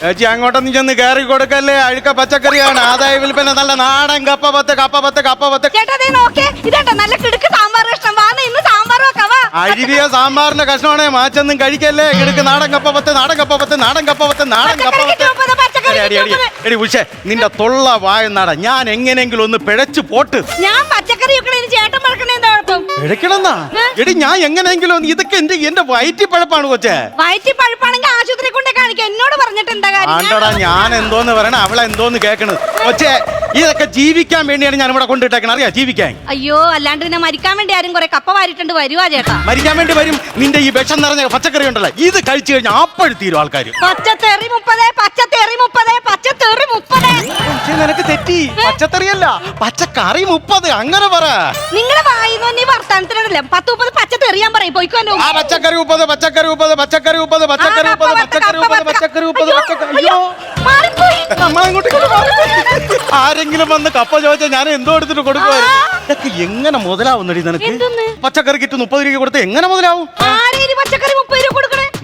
ചേച്ചി അങ്ങോട്ടൊന്നും ചെന്ന് കയറി കൊടുക്കല്ലേ? അഴുക്ക പച്ചക്കറിയാണ്. ആദായ വിൽപ്പന നല്ല നാടൻ കപ്പ പത്ത് കപ്പ പത്ത് കപ്പ പത്ത് ചേട്ടാ ദേ നോക്കേ ഇതാട്ടോ നല്ല കിടുക്ക് സാമ്പാർ കഷ്ണം. വാന്ന് ഇന്ന് സാമ്പാർ വെക്കാവാ അഴുകിയ സാമ്പാറിന്റെ കഷ്ണമാണേ മാച്ചൊന്നും കഴിക്കല്ലേ? കിടുക്ക് നാടൻ കപ്പ പത്ത് നാടൻ കപ്പ പത്ത് നാടൻ കപ്പ പത്ത് നാടൻ കപ്പ പത്ത് മുപ്പത്, പച്ചക്കറിക്ക് എടി, എടി, ഉഷേ നിന്റെ തൊള്ള വായനാട ഞാൻ എങ്ങനെയെങ്കിലും ഒന്ന് പിഴച്ചു പോട്ട്. ഞാൻ പച്ചക്കറി വെക്കണേന് ചേട്ടൻ മറക്കണേ എന്താ കുഴപ്പം പിഴക്കണമെന്നാ? എടി ഞാൻ എങ്ങനെയെങ്കിലും ഒന്ന് ഇതൊക്കെ എന്റെ എന്റെ വയറ്റി പഴപ്പാണ് കൊച്ചേ. വയറ്റി പഴുപ്പാണെങ്കിൽ ആശുപത്രി കൊണ്ടേ കാണിക്കാം. എന്നോട് പറഞ്ഞിട്ട് എന്താ കാര്യം? ആണ്ടടാ ഞാൻ എന്തോന്ന് പറയണ? അവളെ എന്തോന്ന് കേക്കണത് കൊച്ചേ ഇതൊക്കെ ജീവിക്കാൻ വേണ്ടിയാണ് ഞാൻ ഇവിടെ കൊണ്ടിട്ടേക്കണ അറിയാ ജീവിക്കാൻ. അയ്യോ അല്ലാണ്ട് പിന്നെ മരിക്കാൻ വേണ്ടി ആരും കുറെ കപ്പ വാരിട്ടുണ്ട് വരുവാ ചേട്ടാ. മരിക്കാൻ വേണ്ടി വരും. നിന്റെ ഈ വിഷം നിറഞ്ഞ പച്ചക്കറി ഉണ്ടല്ലോ. ഇത് കഴിച്ചു കഴിഞ്ഞാൽ അപ്പോഴും തീരും ആൾക്കാർ പച്ചത്തെറി മുപ്പത് പച്ചത്തെറി മുപ്പത് പച്ചത്തെറി മുപ്പത്. പക്ഷേ നിനക്ക് തെറ്റി. പച്ചക്കറിയല്ല പച്ചക്കറി മുപ്പത്. അങ്ങനെ പറ. നിങ്ങളെ വായിന്ന് നീ വർത്താനത്തിനല്ലേ പത്ത് മുപ്പത് പച്ചത്തെറിയാൻ പറയും. പോയിക്കോ ആ പച്ചക്കറി മുപ്പത് പച്ചക്കറി മുപ്പത് പച്ചക്കറി മുപ്പത് പച്ചക്കറി മുപ്പത് പച്ചക്കറി മുപ്പത് പച്ചക്കറി മുപ്പത് പച്ചക്കറി അയ്യോ. മാറിപ്പോയി. ആരെങ്കിലും വന്ന് കപ്പ ചോദിച്ചാൽ ഞാൻ എന്തോ എടുത്തിട്ട് കൊടുക്കുമായിരുന്നു ഇതൊക്കെ എങ്ങനെ മുതലാവുന്നടി നിനക്ക്? എന്തെന്ന്? പച്ചക്കറി കിറ്റ് മുപ്പത് രൂപ കൊടുത്ത് എങ്ങനെ മുതലാവും? ആരേലും പച്ചക്കറി മുപ്പത് രൂപ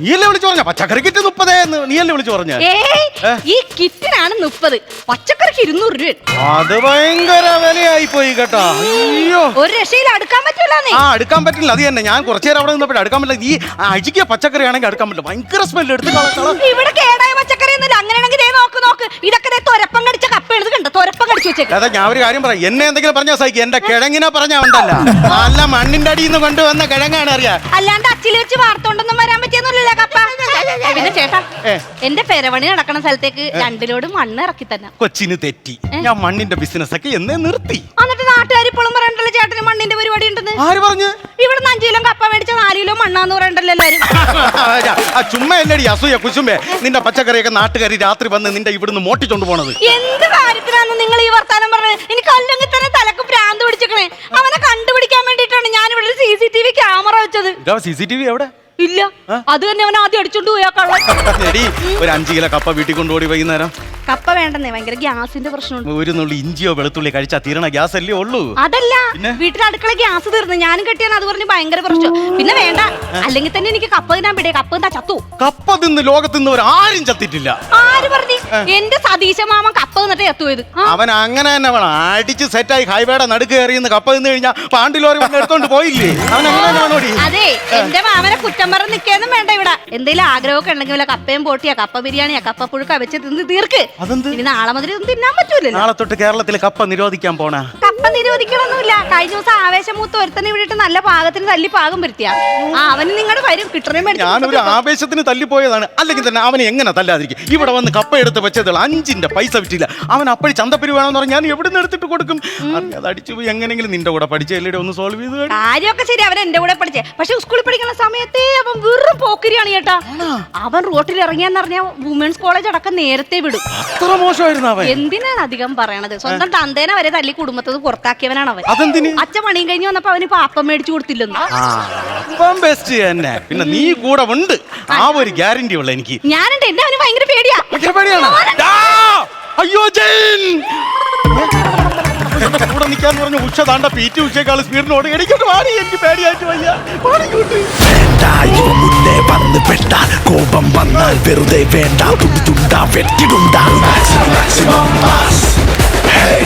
നീയല്ലേ വിളിച്ചു പറഞ്ഞ? പച്ചക്കറി കിറ്റ് മുപ്പതേ എന്ന് നീയല്ലേ വിളിച്ചു പറഞ്ഞ? ഏയ് ഈ കിറ്റിനാണ് മുപ്പത്. പച്ചക്കറിക്ക് ഇരുന്നൂറ് രൂപ. അത് ഭയങ്കര വിലയായി പോയി കേട്ടോ അയ്യോ. ഒരു രക്ഷയിൽ അടുക്കാൻ പറ്റൂലെന്നേ ആ അടുക്കാൻ പറ്റില്ല. അത് തന്നെ. ഞാൻ കുറച്ചു നേരം അവിടെ നിന്നപ്പോഴും അടുക്കാൻ പറ്റില്ല. ഈ അഴുകിയ പച്ചക്കറി ആണെങ്കിൽ അടുക്കാൻ പറ്റില്ല. ഭയങ്കര സ്മെല്ല് എടുത്ത് കള, കള. ഇവിടെ കേടായ പച്ചക്കറി ഒന്നുമില്ല. അങ്ങനെയാണെങ്കിൽ ദേ നോക്ക് നോക്ക്. ഇതൊക്കെ ദേ തൊരപ്പം കടിച്ച കപ്പ എടുത്ത് കണ്ടോ? തൊരപ്പം കടിച്ചു വെച്ചേക്ക്. അതെ ഞാൻ ഒരു കാര്യം പറയാം. എന്നെ എന്തെങ്കിലും പറഞ്ഞാൽ സഹിക്കും. എന്റെ കിഴങ്ങിനെ പറഞ്ഞാൽ ഉണ്ടല്ല. നല്ല മണ്ണിന്റെ അടിയിൽ നിന്ന് കൊണ്ടുവന്ന കിഴങ്ങാണ് അറിയാ. അല്ലാണ്ട് അച്ചിൽ വെച്ച് വാർത്തോണ്ടൊന്നും പിന്നെ ചേട്ടാ എന്റെ പെരവണി നടക്കുന്ന സ്ഥലത്തേക്ക് രണ്ടിലോട് മണ്ണ് ഇറക്കി തന്നെ കൊച്ചിന് തെറ്റി. ഞാൻ മണ്ണിന്റെ ബിസിനസ് ഒക്കെ എന്നേ നിർത്തി. എന്നിട്ട് നാട്ടുകാർ ഇപ്പോഴും പറയണ്ടല്ലോ ചേട്ടന് മണ്ണിന്റെ പരിപാടി ഉണ്ടെന്ന്. ആര് പറഞ്ഞു? ഇവിടെ അഞ്ചു കിലോ കപ്പ മേടിച്ച നാല് കിലോ മണ്ണാന്ന് പറയണ്ടല്ലോ എല്ലാരും. ചുമ്മാ അല്ലടി അസൂയ കുശുമ്പേ. നിന്റെ പച്ചക്കറിയൊക്കെ നാട്ടുകാരി രാത്രി വന്ന് നിന്റെ ഇവിടുന്ന് മോട്ടിച്ചോണ്ട് പോണത്. എന്ത് കാര്യത്തിനാണ് നിങ്ങൾ ഈ വർത്താനം പറഞ്ഞത്? എനിക്ക് അല്ലെങ്കിൽ തന്നെ തലക്ക് ഭ്രാന്ത് പിടിച്ചിക്കണേ അവനെ കണ്ടുപിടിക്കാൻ വേണ്ടിട്ടാണ് ഞാൻ ഇവിടെ C C T V camera വെച്ചത്. സി സി ടി വി എവിടെ? ഇല്ല. അത് തന്നെ അവൻ ആദ്യം അടിച്ചോണ്ട് പോയാടി എടി ഒരു അഞ്ച് കിലോ കപ്പ വീട്ടിൽ കൊണ്ടുപോയി വൈകുന്നേരം. കപ്പ വേണ്ടെന്നേ ഭയങ്കര ഗ്യാസിന്റെ പ്രശ്നമുണ്ട്. ഒരു നുള്ളി ഇഞ്ചിയോ വെളുത്തുള്ളി കഴിച്ചാ തീരണ ഗ്യാസ് അല്ലേ ഉള്ളൂ. അതല്ല? വീട്ടിൽ അടുക്കള ഗ്യാസ് തീർന്നു. ഞാനും കെട്ടിയാണ് അത് പറഞ്ഞ് ഭയങ്കര പ്രശ്നം. പിന്നെ വേണ്ട അല്ലെങ്കിൽ തന്നെ എനിക്ക് കപ്പ തിന്നാൻ പിടിയ. കപ്പ എന്താ ചത്തു. കപ്പ തിന്ന് ലോകത്ത് നിന്ന് ആരും ചത്തിട്ടില്ല. ആര് പറഞ്ഞു? എന്റെ സതീശ മാമൻ കപ്പ നിന്നിട്ട് എത്തുപോയത് അവൻ അങ്ങനെ തന്നെ വേണം അടിച്ച് സെറ്റായി ഹൈവേയുടെ നടുക്ക് കയറിയെന്ന് കപ്പ നിന്ന് കഴിഞ്ഞാൽ പാണ്ടിലോറി വന്ന് എടുത്തോണ്ട് പോയില്ലേ? അവൻ അങ്ങനെ അതെ എന്റെ മാമനെ കുറ്റം പറഞ്ഞ് നിൽക്കാനും വേണ്ട ഇവിടെ. എന്തെങ്കിലും ആഗ്രഹമൊക്കെ ഉണ്ടെങ്കിൽ വല്ല കപ്പയും പോട്ടിയാ കപ്പ ബിരിയാണിയാ കപ്പ പുഴുക്ക വെച്ച് തിന്ന് തീർക്ക്. ഇനി നാളെ മുതൽ തിന്നാൻ പറ്റൂലല്ലോ. നാളെ തൊട്ട് കേരളത്തിൽ കപ്പ നിരോധിക്കാൻ പോണ. കപ്പ നിരോധിക്കണമൊന്നുമില്ല കഴിഞ്ഞ ദിവസം ആവേശമൂത്ത് ഒരുത്തനെ വിട്ടിട്ട് നല്ല പാകത്തിന് തല്ലി പാകം വരുത്തിയ. ആ അവന് നിങ്ങളുടെ വരും. കിട്ടണേ ഞാനൊരു ആവേശത്തിന് തല്ലിപ്പോയതാണ് അല്ലെങ്കിൽ തന്നെ അവനെ എങ്ങനെ തല്ലാതിരിക്കും? ഇവിടെ വന്ന് കപ്പ എടുത്ത് വെച്ചത് അഞ്ചിന്റെ പൈസ വിറ്റില്ല. അവൻ അപ്പഴി ചന്തപ്പരി വേണമെന്ന് പറഞ്ഞാൽ ഞാൻ എവിടെ നിന്ന് എടുത്തിട്ട് കൊടുക്കും? അത് അടിച്ചു പോയി. എങ്ങനെങ്കിലും നിന്റെ കൂടെ പഠിച്ചല്ലേ ഒന്ന് സോൾവ് ചെയ്ത്. കാര്യമൊക്കെ ശരി അവൻ എന്റെ കൂടെ പഠിച്ചേ. പക്ഷെ സ്കൂളിൽ പഠിക്കുന്ന സമയത്തേ അവൻ വെറും പോക്കരിയാണ് ചേട്ടാ അവൻ റോട്ടിൽ ഇറങ്ങിയെന്ന് പറഞ്ഞാൽ വുമൻസ് കോളേജ് അടക്കം നേരത്തെ വിടും. അത്ര മോശമായിരുന്നു അവൻ? എന്തിനാണ് അധികം പറയണത്? സ്വന്തം തന്തേനെ വരെ തല്ലി കുടുംബത്തിൽ പുറത്താക്കിയവനാണ് അവൻ അതെന്തിന്? അച്ഛൻ പണിയും കഴിഞ്ഞ് വന്നപ്പോ അവന് പാപ്പം മേടിച്ചു കൊടുത്തില്ലെന്ന്. അപ്പം ബെസ്റ്റ് തന്നെ. പിന്നെ നീ കൂടെ ഉണ്ട്. ആ. ഒരു ഗ്യാരണ്ടി ഉള്ള എനിക്ക്. ഞാനുണ്ട്. എന്നെ അവന് ഭയങ്കര പേടിയാ. ഭയങ്കര പേടിയാണോ? അയ്യോ ജയിൻ! കൂടെ നിൽക്കാൻ പറഞ്ഞു ഉച്ച താണ്ട പീറ്റി ഉച്ചയേക്കാൾ സ്പീഡിനോട് എനിക്കോട്ട് വാടി എനിക്ക് പേടിയായിട്ട് വയ്യ. മുന്നേ വന്ന് പെട്ടാൽ കോപം വന്നാൽ വെറുതെ വേണ്ട. തുണ്ടു തുണ്ടാ. Maximum maximum mass. Hey,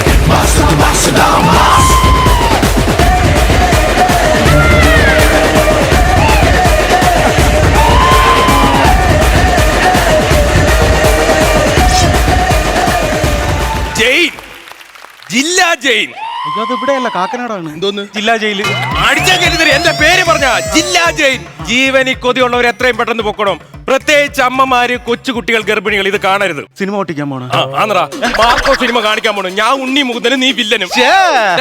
ജയിൻ ജില്ലാ ജയിൽ. അയ്യോ അത് ഇവിടെയല്ല കാക്കനാടാണ്. എന്തോന്ന്? ജില്ലാ ജയിൽ. അടിച്ചാൽ കരുതര് എന്റെ പേര് പറഞ്ഞ ജില്ലാ ജയിൽ. ജീവനി കൊതിയുള്ളവർ എത്രയും പെട്ടെന്ന് പൊക്കണം. പ്രത്യേകിച്ച് അമ്മമാര് കൊച്ചുകുട്ടികൾ ഗർഭിണികൾ ഇത് കാണരുത്. സിനിമ ഓട്ടിക്കാൻ പോണ. ആ, ആന്നറാ മാർക്കോ സിനിമ കാണിക്കാൻ പോണു. ഞാൻ ഉണ്ണി മുകുന്ദനും നീ വില്ലനും.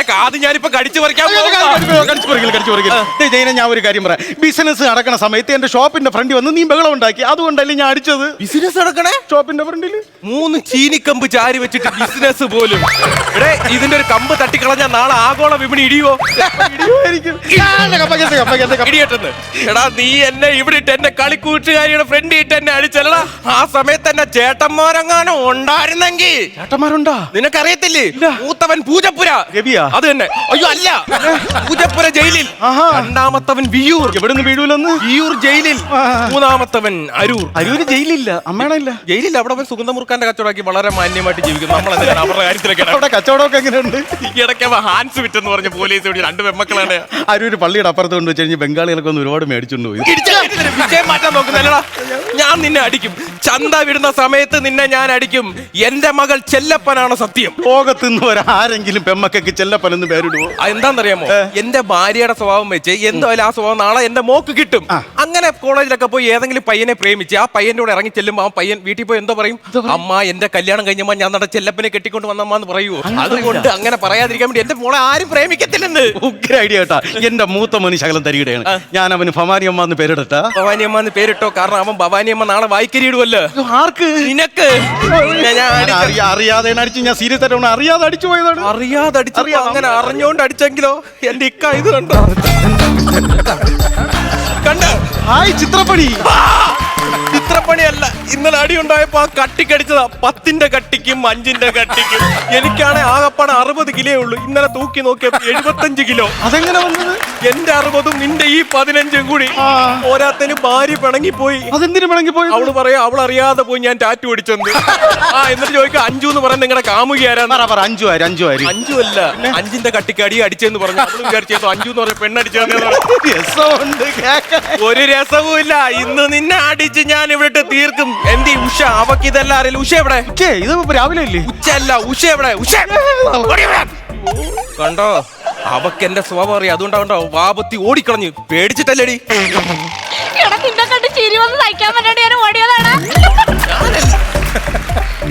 കാത് ഞാനിപ്പോ കടിച്ചു പറിക്കാൻ പോകുവാ. ജയിനെ ഞാൻ ഒരു കാര്യം പറയാം. ബിസിനസ് നടക്കണ സമയത്ത് എന്റെ ഷോപ്പിന്റെ ഫ്രണ്ട് വന്ന് നീ ബഹളം ഉണ്ടാക്കി. അതുകൊണ്ടല്ലേ ഞാൻ അടിച്ചത്. ബിസിനസ് നടക്കണേ? ഷോപ്പിന്റെ ഫ്രണ്ടിൽ? മൂന്ന് ചീനിക്കമ്പ് ചാരി വെച്ചിട്ട് ബിസിനസ് പോലും. ഇവിടെ ഇതിന്റെ ഒരു കമ്പ് തട്ടിക്കളഞ്ഞാൽ നാളെ ആഗോള വിപണി ഇടിയോ വരുമായിരിക്കും. എന്റെ എന്റെ എന്റെ. ഇടിയട്ടെന്ന്. എടാ നീ എന്നെ ഇവിടെ ഇട്ട് എന്റെ കളിക്കൂട്ടുകാരിയുടെ ഫ്രണ്ട് ഇട്ട് എന്നെ അടിച്ചല്ലടാ. ആ സമയത്ത് എന്നെ ചേട്ടന്മാരെങ്ങാനും ഉണ്ടായിരുന്നെങ്കിൽ ചേട്ടന്മാരുണ്ടോ? നിനക്കറിയത്തില്ലേ? മൂത്തവൻ പൂജപ്പുര? അത് തന്നെ. അയ്യോ അല്ല. പൂജപ്പുര ജയിലിൽ. രണ്ടാമത്തവൻ വിയൂർ. എവിടുന്ന് വീഴൂലെന്ന്? വിയൂർ ജയിലിൽ. മൂന്നാമത്തവൻ അരൂർ. അരൂർ ജയിലില്ല. അമ്മേണില്ല ജയിലില്ല. അവിടെ പോയി സുഗന്ധമുറുക്കാന്റെ കച്ചവടമാക്കി വളരെ മാന്യമായിട്ട് ജീവിക്കുന്നു. നമ്മൾ അവരുടെ കാര്യത്തിലൊക്കെ അവിടെ കച്ചവടമൊക്കെ എങ്ങനെയുണ്ട്? ഈ ഇടയ്ക്ക് ഹാൻസ് വിറ്റെന്ന് പറഞ്ഞ പോലീസ് രണ്ട് പെമ്മക്കളാണ് അരൂര് പള്ളിയുടെ അപ്പുറത്ത് കൊണ്ട് വെച്ച് കഴിഞ്ഞ് ബംഗാളികളൊക്കെ ഒന്ന് ഒരുപാട് മേടിച്ചുകൊണ്ട് പോയി. വിജയം മാറ്റാൻ നോക്കുന്നല്ലടാ. ഞാൻ നിന്നെ അടിക്കും. ചന്ത വിടുന്ന സമയത്ത് നിന്നെ ഞാൻ അടിക്കും. എന്റെ മകൾ ചെല്ലപ്പനാണ് സത്യം? ലോകത്ത് നിന്ന് ഒരാരെങ്കിലും ചെല്ലപ്പൻ എന്ന് പേരിടുവോ? എന്താണെന്നറിയാമോ? എന്റെ ഭാര്യയുടെ സ്വഭാവം വെച്ച് എന്തായാലും ആ സ്വഭാവം നാളെ എന്റെ മോക്ക് കിട്ടും. അങ്ങനെ കോളേജിലൊക്കെ പോയി ഏതെങ്കിലും പയ്യനെ പ്രേമിച്ച് ആ പയ്യന്റെ കൂടെ ഇറങ്ങി ചെല്ലുമ്പോ ആ പയ്യൻ വീട്ടിൽ പോയി എന്തോ പറയും? അമ്മ എന്റെ കല്യാണം കഴിഞ്ഞമ്മ ഞാൻ നട ചെല്ലപ്പനെ കെട്ടിക്കൊണ്ട് വന്നമ്മ എന്ന് പറയുവോ അതുകൊണ്ട് അങ്ങനെ പറയാതിരിക്കാൻ വേണ്ടി എന്റെ മോളെ ആരും പ്രേമിക്കത്തില്ലെന്ന്. ഉഗ്ര ഐഡിയ കേട്ടാ. എന്റെ മൂത്ത മനുഷ്യകലം തരികയാണ് ഞാൻ അവന് ഫമാരി അമ്മ എന്ന് പേരിടട്ടാ ഭവാനിയമ്മ എന്ന് പേരിട്ടോ? കാരണം അവൻ ഭവാനിയമ്മ നാളെ വായിക്കരിയിടുവല്ലോ. ആർക്ക്? നിനക്ക്. അടിച്ച- അറിയാതെ അടിച്ചു ഞാൻ സീരിയസ് ആയിട്ട് അറിയാതെ അടിച്ചു പോയതാണ്. അറിയാതെ അറിയാം. അങ്ങനെ അറിഞ്ഞോണ്ട് അടിച്ചെങ്കിലോ? എന്റെ ഇക്ക ഇത് കണ്ടോ? കണ്ടോ. ആയി ചിത്രപ്പണി. ചിത്രപ്പണിയല്ല. ഇന്നലെ അടി ഉണ്ടായപ്പോ ആ കട്ടിക്കടിച്ചതാ. പത്തിന്റെ കട്ടിക്കും അഞ്ചിന്റെ കട്ടിക്കും. എനിക്കാണെ ആകപ്പാടെ അറുപത് കിലോ ഉള്ളൂ. ഇന്നലെ തൂക്കി നോക്കിയപ്പോ എഴുപത്തഞ്ച് കിലോ. അതെങ്ങനെ വന്നത്? എന്റെ അറുപതും നിന്റെ ഈ പതിനഞ്ചും കൂടി. ഓരാത്തിന് ഭാര്യ പിണങ്ങിപ്പോയി. അതെന്തിനു പിണങ്ങി പോയി അവൾ പറയാ അവൾ അറിയാതെ പോയി ഞാൻ ടാറ്റു അടിച്ചെന്ന് ആ എന്നിട്ട് ചോദിക്കാം അഞ്ചു എന്ന് പറയാൻ നിങ്ങളുടെ കാമുകിയാരാന്ന്? പറ പറ അഞ്ചു ആര് അഞ്ചു ആര്? അഞ്ചു അല്ല. അഞ്ചിന്റെ കട്ടിക്ക് അടി അടിച്ചെന്ന് പറഞ്ഞു. അവൾ വിചാരിച്ചു അഞ്ചു എന്ന് പറഞ്ഞ പെണ്ണടിച്ചു. ഒരു രസവുമില്ല. ഇല്ല ഇന്ന് നിന്നെ അടിച്ച് ഞാൻ ഇവിടെ തീർക്കും. എന്തി ഉഷ? അവക്ക് ഇതെല്ലാം അറിയില്ല. ഉഷ എവിടെ? ഇത് രാവിലെ അല്ലേ ഉച്ച അല്ല ഉഷ എവിടെ? ഉഷ! കണ്ടോ? അവക്ക് എന്റെ സ്വഭാവം അറിയാം. അതുകൊണ്ടാ വാപത്തി ഓടിക്കളഞ്ഞു. പേടിച്ചിട്ടല്ലേടി? എടാ നിന്നെ കണ്ട് ചിരി വന്ന് സഹിക്കാൻ പറ്റാണ്ട് ഞാൻ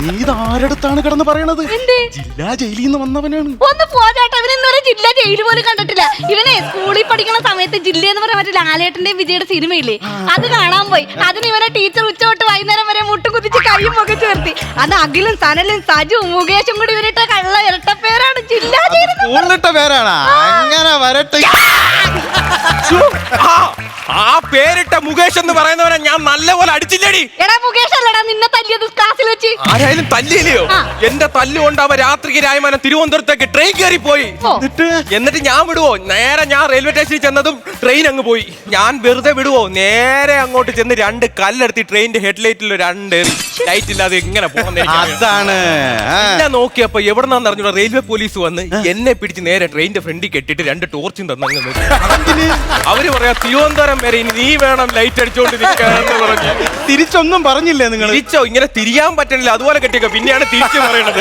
നീ ഇത് ആരടുത്താണ് കിടന്ന് പറയണത്? എന്ത്? ജില്ലാ ജയിലിൽ നിന്ന് വന്നവനാണ്. ഒന്ന് പോരാട്ടെ ഇവൻ ഇന്നൊരു ജില്ല ജയിൽ പോലും കണ്ടിട്ടില്ല. ഇവനെ സ്കൂളിൽ പഠിക്കുന്ന സമയത്ത് ജില്ല എന്ന് പറയാൻ പറ്റില്ല ലാലേട്ടന്റെ വിജയുടെ സിനിമയില്ലേ? അത് കാണാൻ പോയി. അതിന് ഇവനെ ടീച്ചർ ഉച്ച തൊട്ട് വൈകുന്നേരം വരെ മുട്ടും കുതിച്ച് കൈയും ഒക്കെ ചേർത്തി അത് അഖിലും സനലും സജുവും മുകേഷും കൂടി ഇവരിട്ട കള്ള ഇരട്ടപ്പേരാണ് ജില്ലാ ജയിൽ എന്ന്. പേരാണ്. അങ്ങനെ വരട്ടെ. ആ, ആ പേരിട്ട മുകേഷ് എന്ന് പറയുന്നവനെ ഞാൻ നല്ലപോലെ അടിച്ചില്ലേടി. എടാ മുകേഷ് അല്ലടാ നിന്നെ തല്ലിയത് ക്ലാസ്സിൽ വെച്ച്. ആരായാലും തല്ലിയില്ലയോ? എന്റെ തല്ലുകൊണ്ട് അവ രാത്രിക്ക് രായമാനം തിരുവനന്തപുരത്തേക്ക് ട്രെയിൻ കയറി പോയി. എന്നിട്ട്? എന്നിട്ട് ഞാൻ വിടുവോ? നേരെ ഞാൻ റെയിൽവേ സ്റ്റേഷനിൽ ചെന്നതും ട്രെയിൻ അങ്ങ് പോയി. ഞാൻ വെറുതെ വിടുവോ? നേരെ അങ്ങോട്ട് ചെന്ന് രണ്ട് കല്ലെടുത്ത് ട്രെയിനിന്റെ ഹെഡ്ലൈറ്റിൽ രണ്ട് ലൈറ്റ് ഇല്ലാതെ എങ്ങനെ പോകുന്ന അതാണ്. ഞാൻ നോക്കിയപ്പോ എവിടെന്നാന്ന് അറിഞ്ഞൂടാ? റെയിൽവേ പോലീസ് വന്ന് എന്നെ പിടിച്ച് നേരെ ട്രെയിനിന്റെ ഫ്രണ്ടിൽ കെട്ടിട്ട് രണ്ട് ടോർച്ചും നിർത്തി. അവർ പറയാ തിരുവനന്തപുരം വരെ ഇനി നീ വേണം ലൈറ്റ് അടിച്ചോണ്ട് നിൽക്കാൻ പറഞ്ഞു. തിരിച്ചൊന്നും പറഞ്ഞില്ലേ നിങ്ങൾ തിരിച്ചോ? ഇങ്ങനെ തിരിയാൻ പറ്റണില്ല. അതുപോലെ കെട്ടിയൊക്കെ? പിന്നെയാണ് തിരിച്ചു പറയണത്.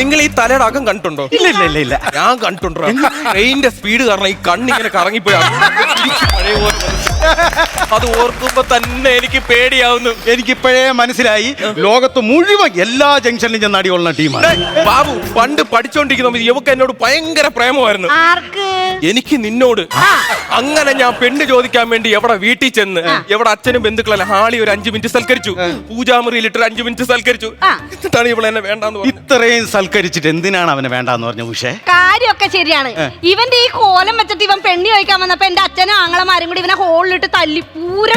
നിങ്ങൾ ഈ തലയുടെ അകം കണ്ടിട്ടുണ്ടോ? ഇല്ല ഇല്ല ഇല്ല ഇല്ല. ഞാൻ കണ്ടിട്ടുണ്ടോ? ട്രെയിനിന്റെ സ്പീഡ് കാരണം ഈ കണ്ണിങ്ങനെ കറങ്ങിപ്പോയി. തിരിച്ച് പഴയ പോലെ വന്നു. അത് ഓർക്കുമ്പോ തന്നെ എനിക്ക് പേടിയാവുന്നു. എനിക്കിപ്പോഴേ മനസ്സിലായി. ലോകത്ത് മുഴുവൻ എല്ലാ ജംഗ്ഷനിലും ചെന്ന് അടികൊള്ളുന്ന ടീമാണ്. ബാബു പണ്ട് പഠിച്ചോണ്ടിരിക്കുന്ന യുവക്ക് എന്നോട് ഭയങ്കര പ്രേമമായിരുന്നു. ആർക്ക് എനിക്ക് നിന്നോട്. അങ്ങനെ ഞാൻ പെണ്ണ് ചോദിക്കാൻ വേണ്ടി എവിടെ വീട്ടിൽ ചെന്ന് എവിടെ അച്ഛനും ബന്ധുക്കളല്ല ഹാളി ഒരു അഞ്ചു മിനിറ്റ് സൽക്കരിച്ചു. പൂജാമുറിയിൽ ഇട്ട് ഒരു അഞ്ചു മിനിറ്റ് സൽക്കരിച്ചു. എന്നിട്ടാണ് ഇവിടെ എന്നെ വേണ്ടെന്ന് ഇത്രയും സൽക്കരിച്ചിട്ട് എന്തിനാണ് അവനെ വേണ്ടെന്ന് പറഞ്ഞു ഉഷേ? കാര്യമൊക്കെ ശരിയാണ്. ഇവന്റെ ഈ കോലം വെച്ചിട്ട് ഇവൻ പെണ്ണി ചോദിക്കാൻ വന്നപ്പോ എന്റെ അച്ഛനും ആങ്ങളമാരും കൂടി ഇവനെ ഹോളിലിട്ട് തല്ലി പൂര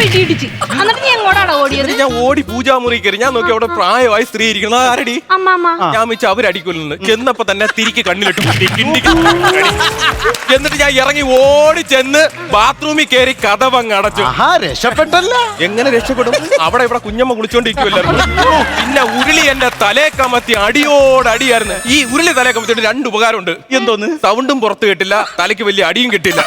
എന്നിട്ട് നീ എങ്ങോട്ടാണ് ഓടിയത്? ഞാൻ ഓടി പൂജാമുറി കയറി. ഞാൻ നോക്കി അവിടെ പ്രായമായി സ്ത്രീ ഇരിക്കുന്നത് "അത് ആരടി? അമ്മ ഞാൻ വെച്ച് അവരടിക്കൊല്ലുന്നു ചെന്നപ്പോ തന്നെ തിരിക്ക് കണ്ണിലിട്ട് അടി. എന്നിട്ട് ഞാൻ ഇറങ്ങി ഓടി ചെന്ന് ബാത്റൂമിൽ കയറി കഥവങ്ങ് അടച്ചു ആഹാ രക്ഷപ്പെട്ടല്ല. എങ്ങനെ രക്ഷപ്പെടും? അവിടെ ഇവിടെ കുഞ്ഞമ്മ കുളിച്ചോണ്ടിരിക്കുമല്ലോ പിന്നെ ഉരുളി എന്റെ തലേ കമത്തി അടിയോടടിയായിരുന്നു ഈ ഉരുളി തലേ കമത്തിയിട്ട് രണ്ട് ഉപകാരമുണ്ട്. എന്തോന്ന്? സൗണ്ടും പുറത്ത് കിട്ടില്ല തലയ്ക്ക് വലിയ അടിയും കിട്ടില്ല.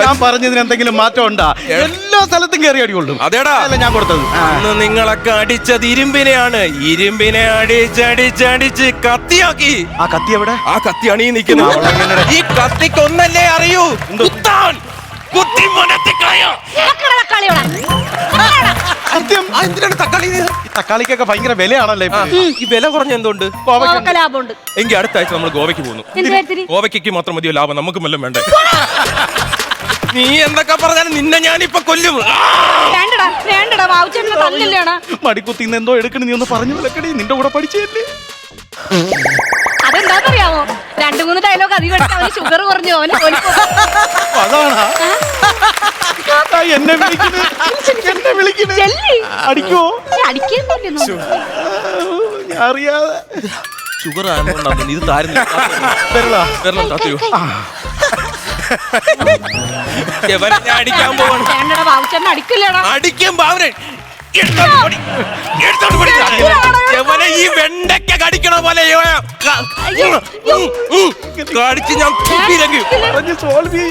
ഞാൻ പറഞ്ഞതിന് എന്തെങ്കിലും മാറ്റം ഉണ്ടാ? എല്ലാ സ്ഥലത്തും കയറി അടിയുള്ളു അതേടാ. അല്ല ഞാൻ കൊടുത്തത്. ആ. അന്ന് നിങ്ങളൊക്കെ അടിച്ചത് ഇരുമ്പിനെയാണ്. ഇരുമ്പിനെ അടിച്ചടിച്ചടിച്ച് കത്തിയാക്കി. ആ കത്തി എവിടെ? ആ കത്തി ഈ നിൽക്കുന്നു. ഈ കത്തിക്ക് ഒന്നല്ലേ അറിയൂ. കുത്താൻ കുത്തി മനത്തി കളയാ. കളിയോടാ സത്യം. ആ, എന്തിനാണ് തക്കാളി ഇത്? ഈ തക്കാളിക്കൊക്കെ ഭയങ്കര വിലയാണല്ലേ ഇപ്പൊ? ഈ വില കുറഞ്ഞ എന്തുകൊണ്ട് ലാഭമുണ്ട്. എങ്കിൽ അടുത്ത ആഴ്ച നമ്മൾ ഗോവയ്ക്ക് പോകുന്നു. എന്ത് കാര്യത്തിന്? ഗോവയ്ക്ക് മാത്രം മതിയോ ലാഭം? നമുക്കും വല്ലതും വേണ്ടേ? നീ എന്തൊക്കെ പറഞ്ഞാലും നിന്നെ ഞാനിപ്പൊ കൊല്ലും. ആ! വേണ്ടടാ മടിക്കുത്തിന്ന് എന്തോ എടുക്കണ നീ ഒന്ന് പറഞ്ഞു വിലക്കടി. നിന്റെ കൂടെ പഠിച്ചല്ലേ അതെന്താന്നറിയാമോ? രണ്ടു മൂന്ന് ഡയലോഗ് അധികം എടുത്ത് അവന് ഷുഗർ കുറഞ്ഞു. അവന് അതാണ്. എന്നെ എന്നെ ചെല്ലി. അടിക്കോ ഞാൻ അറിയാതെ. ഷുഗർ ആയതുകൊണ്ടാണ് ഇത് താരുന്നില്ല. വരലാ വെള്ളം താത്തയോ എവനെ ഞാൻ അടിക്കാൻ പോവാണ്? വേണ്ടടാ ബാബുച്ചേട്ടൻ അടിക്കില്ലടാ. അടിക്കും ബാവനെ എടുത്തോണ്ട് പൊടി. എടുത്തോണ്ട് പൊടി. എവനെ ഈ വെണ്ടയ്ക്ക കടിക്കണ പോലെ കടിച്ച് ഞാൻ കുപ്പിയിലേക്ക് പറഞ്ഞ് സോൾവ്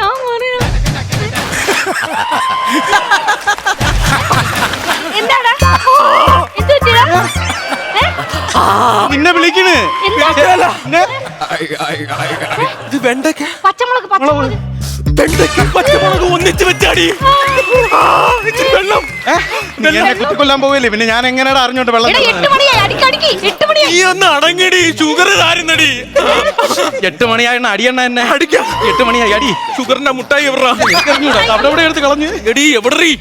ഞാൻ പറയാ. എന്താടാ? എന്ത് പറ്റിയടാ? ഏ? നിന്നെ വിളിക്കണ്. എന്താ? ഇത് പച്ചമുളക് പച്ചമുളക്. ഒന്നിച്ച് വെച്ചാടി. ആ, ഇച്ചിരി വെള്ളം. നീ എന്നെ കുത്തിക്കൊല്ലാൻ പോവില്ലേ? പിന്നെ ഞാൻ എങ്ങനെയാ അറിഞ്ഞോണ്ട് വെള്ളം എടാ എട്ട് തന്നത്? മണിയായി അടിക്ക് അടങ്ങിടി ഷുഗർ താരുന്നടി. എട്ട് മണിയായി അടിയണ്ണ എന്നെ. അടിക്കാം. എട്ട് മണിയായി അടി. ഷുഗറിന്റെ മുട്ടായി എവിടാ അവിടെ ഇവിടെ എടുത്ത് കളഞ്ഞ്? എടി എവിടറി.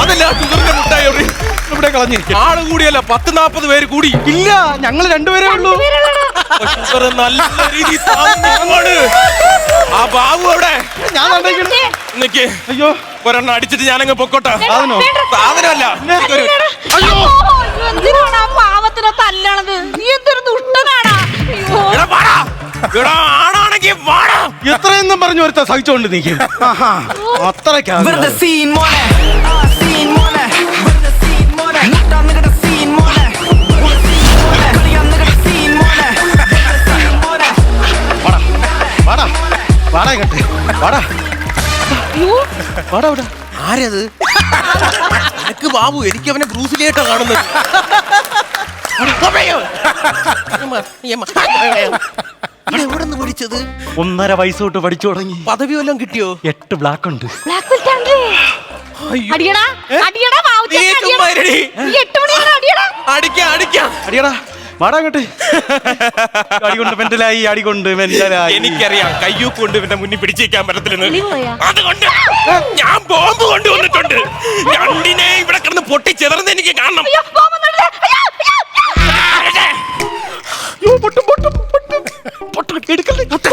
അതല്ല ഷുഗറിന്റെ മുട്ടായി എവിടെ? ഇവിടെ കളഞ്ഞ്. ആൾ കൂടിയല്ല പത്ത് നാപ്പത് പേര് കൂടി. ഇല്ല ഞങ്ങൾ രണ്ടുപേരേ ഉള്ളൂ. ഷുഗർ നല്ല രീതി ആ ബാബു അവിടെ ഞാൻ നിക്ക്. അയ്യോ. ഒരെണ്ണം അടിച്ചിട്ട് ഞാനങ്ങ് പൊക്കോട്ടെ. സാധനമല്ല. അയ്യോ, എന്തിനാണ് ആ പാവത്തിനെ തല്ലണത്? നീ എന്തൊരു ദുഷ്ടനാടാ? അയ്യോ. എടാ, വാടാ. എടാ, ആണാണെങ്കി വാടാ. എത്രയെന്നും പറഞ്ഞു ഒരുത്ത സഹിച്ചോണ്ട് സീൻ മോനെ. ആ മോനെ. മോനെ. മോനെ. മോനെ. കളിയാ മോനെ. മോനെ. വാടാ വാടാ വാടാ ഇങ്ങട്ട്. വാടാ. അയ്യോ. വാടാ ഇവിടെ ആരത്? എനിക്ക് ബാബു എനിക്ക് അവനെ ബ്രൂസിലേട്ടാ കാണുന്നത്. എവിടെ നിന്ന് പഠിച്ചത്? ഒന്നര വയസ്സ് തൊട്ട് പഠിച്ചു തുടങ്ങി. പദവി വല്ലതും കിട്ടിയോ? എട്ട് ബ്ലാക്ക് ഉണ്ട്. ബ്ലാക്ക് ബെൽറ്റ് ആണ് അയ്യോ. അടിയടാ അടിയടാ ബാബുച്ചേട്ടൻ നീ അടിയടാ. ചുമ്മാ നീ എട്ട് മണിയാണ് അടിയടാ. അടിക്കാം അടിക്കാം. അടിയടാ. വാടാ ഇങ്ങട്ട് അടികൊണ്ട് മെന്റലായി അടികൊണ്ട് മെന്റലായി. എനിക്കറിയാം കയ്യു കൊണ്ട് ഇവന്റെ മുന്നിൽ പിടിച്ചേക്കാൻ പറ്റത്തില്ലെന്ന്. അതുകൊണ്ട് ഞാൻ ബോംബ് കൊണ്ടുവന്നിട്ടുണ്ട് രണ്ടിനെ ഇവിടെ കിടന്ന് പൊട്ടി ചെതർന്ന് എനിക്ക് കാണണം. അയ്യോ പോകുന്നുണ്ട് അയ്യോ അയ്യോ അയ്യോ, പൊട്ടും, പൊട്ടും, പൊട്ടും. പൊട്ടും, എടുക്കല്ലേ, പൊട്ടും.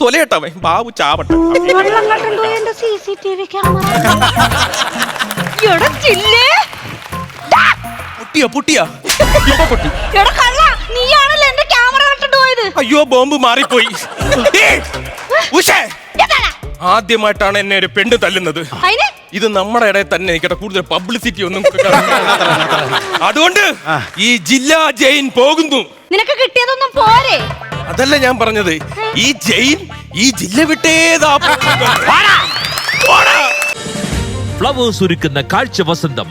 തൊലയിട്ടവൻ ബാബു ചാവട്ടെ. വെള്ളം കണ്ടുണ്ടോ എന്റെ C C T V camera പൊട്ടിയോ പൊട്ടിയോ? ഇപ്പൊ പൊട്ടി? എടാ കള്ള നീയാണല്ലോ എന്റെ ക്യാമറ കണ്ടിട്ട് പോയത്? അയ്യോ ബോംബ് മാറിപ്പോയി. ഏയ്, ഉഷേ ആദ്യമായിട്ടാണ് എന്നെ ഒരു പെണ്ണ് തല്ലുന്നത്. അതിന്? ഇത് നമ്മുടെ ഇടയിൽ തന്നെ നിൽക്കട്ടെ കൂടുതൽ പബ്ലിസിറ്റി ഒന്നും. അതുകൊണ്ട് ഈ ജില്ലാ ജയിൻ പോകുന്നു. നിനക്ക് കിട്ടിയതൊന്നും പോരെ? അതല്ല ഞാൻ പറഞ്ഞത്. ഈ ജയിൻ ഈ ജില്ല വിട്ടേതാ പോകുന്നത്. പോടാ. ഫ്ലവേഴ്സ് ഒരുക്കുന്ന കാഴ്ച വസന്തം.